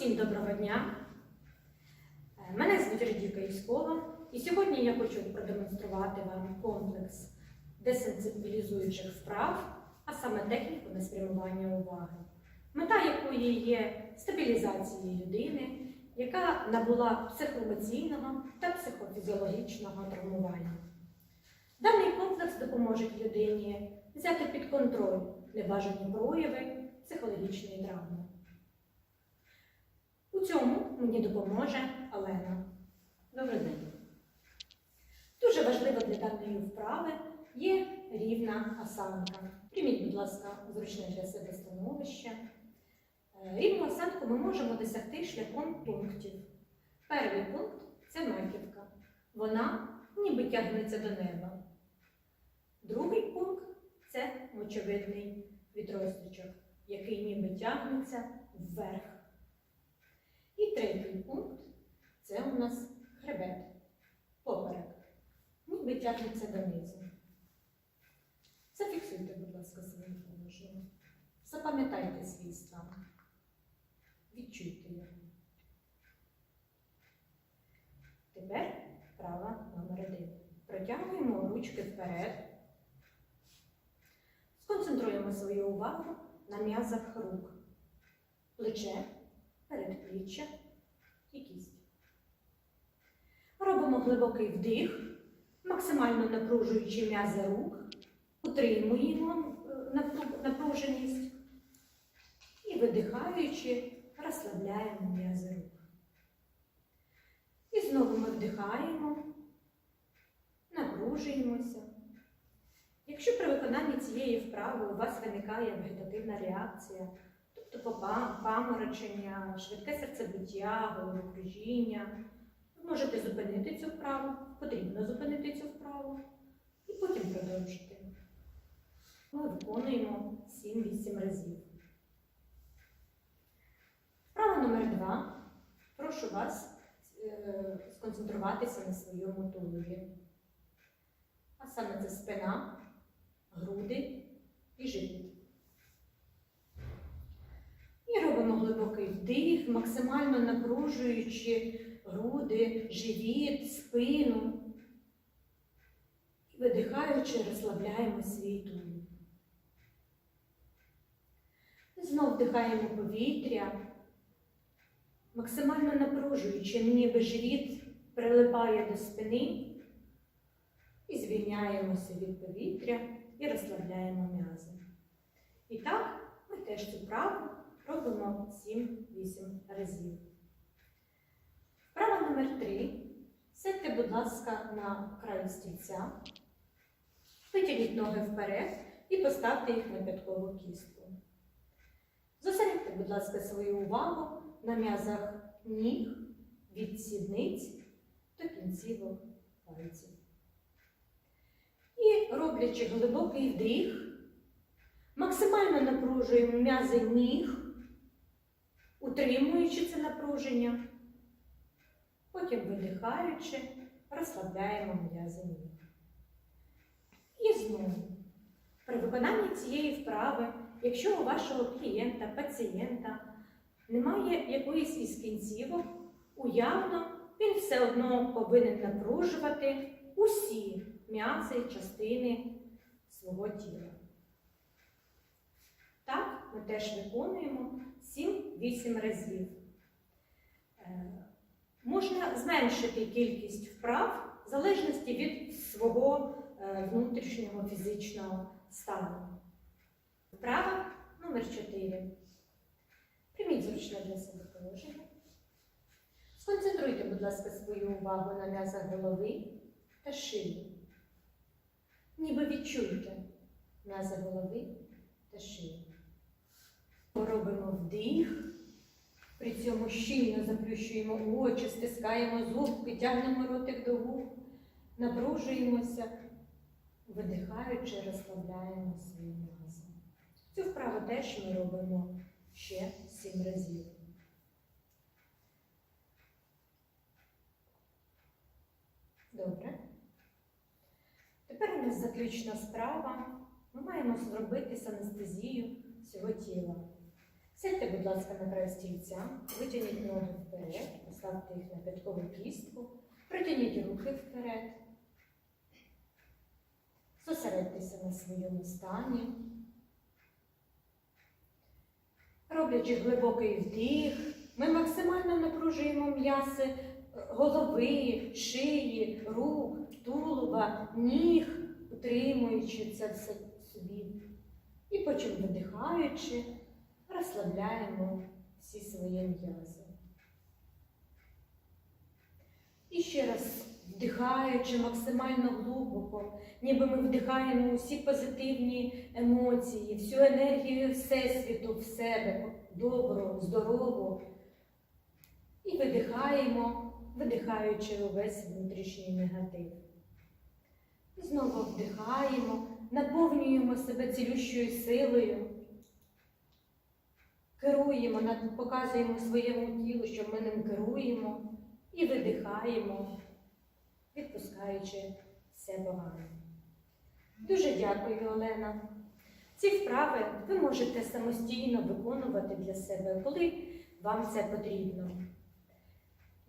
Усім доброго дня. Е, Мене звуть Радівка Юськова, і сьогодні я хочу продемонструвати вам комплекс десенсибілізуючих вправ, а саме техніку на спрямування уваги, мета якої є стабілізації людини, яка набула психоемоційного та психофізіологічного травмування. Даний комплекс допоможе людині взяти під контроль небажані прояви психологічної травми. У цьому мені допоможе Олена. Добрий день. Дуже важливо для даної вправи є рівна осанка. Прийміть, будь ласка, зручне для себе становище. Е, Рівну осанку ми можемо досягти шляхом пунктів. Перший пункт це маківка. Вона ніби тягнеться до неба. Другий пункт це мочевидний відросточок, який ніби тягнеться вверх. І третій пункт це у нас хребет, поперек. Ніби тягнеться донизу. Зафіксуйте, будь ласка, своє положення. Запам'ятайте свій стан. Відчуйте його. Тепер вправа номер один. Протягуємо ручки вперед. Сконцентруємо свою увагу на м'язах рук, плече, передпліччя і кість. Робимо глибокий вдих, максимально напружуючи м'язи рук, утримуємо е, напруженість і видихаючи, розслабляємо м'язи рук. І знову ми вдихаємо, напружуємося. Якщо при виконанні цієї вправи у вас виникає вегетативна реакція, тобто паморочення, швидке серцебиття, головокружіння, можете зупинити цю вправу, потрібно зупинити цю вправу і потім продовжити. Ми виконуємо 7-8 разів. Вправа номер 2. Прошу вас е, сконцентруватися на своєму тулові. А саме це спина, груди і живіт. І робимо глибокий вдих, максимально напружуючи груди, живіт, спину. І видихаючи, розслабляємо свій тулуб. Знов вдихаємо повітря, максимально напружуючи, ніби живіт прилипає до спини. І звільняємося від повітря і розслабляємо м'язи. І так, ми теж цю вправу робимо 7-8 разів. Вправа номер 3. Сядьте, будь ласка, на краю стільця, витягніть ноги вперед і поставте їх на п'яткову кістку. Зосередьте, будь ласка, свою увагу на м'язах ніг від сідниць до кінцівок пальців. І роблячи глибокий вдих, максимально напружуємо м'язи ніг, утримуючи це напруження, потім видихаючи, розслабляємо м'язи ніг. І знову, при виконанні цієї вправи, якщо у вашого клієнта, пацієнта немає якоїсь із кінцівок, уявно він все одно повинен напружувати усі м'язи, частини свого тіла. Так, ми теж виконуємо 7-8 разів. Можна зменшити кількість вправ в залежності від свого е, внутрішнього фізичного стану. Вправа номер 4. Прийміть зручне для себе положення. Сконцентруйте, будь ласка, свою увагу на м'язах голови та шиї. Ніби відчуйте м'язи голови та шиї. Робимо вдих. При цьому щільно заплющуємо очі, стискаємо зубки, тягнемо ротик до губ, напружуємося, видихаючи, розслабляємо свої м'язи. Цю вправу теж ми робимо ще сім разів. Добре. Тепер у нас заключна справа. Ми маємо зробити санестезію всього тіла. Сядьте, будь ласка, на край стільця, витягніть ноги вперед, поставте їх на п'яткову кістку, протягніть руки вперед. Зосередьтеся на своєму стані. Роблячи глибокий вдих, ми максимально напружуємо м'яси голови, шиї, рук, тулуба, ніг, утримуючи це все собі. І потім видихаючи, розслабляємо всі свої м'язи. І ще раз вдихаючи максимально глибоко, ніби ми вдихаємо усі позитивні емоції, всю енергію Всесвіту в себе, добру, здорову. І видихаємо, видихаючи увесь внутрішній негатив. І знову вдихаємо, наповнюємо себе цілющою силою, керуємо, показуємо своєму тілу, що ми ним керуємо, і видихаємо, відпускаючи все погане. Дуже дякую, Олена. Ці вправи ви можете самостійно виконувати для себе, коли вам це потрібно.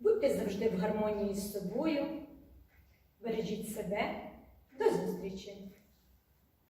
Будьте завжди в гармонії з собою, бережіть себе. До зустрічі!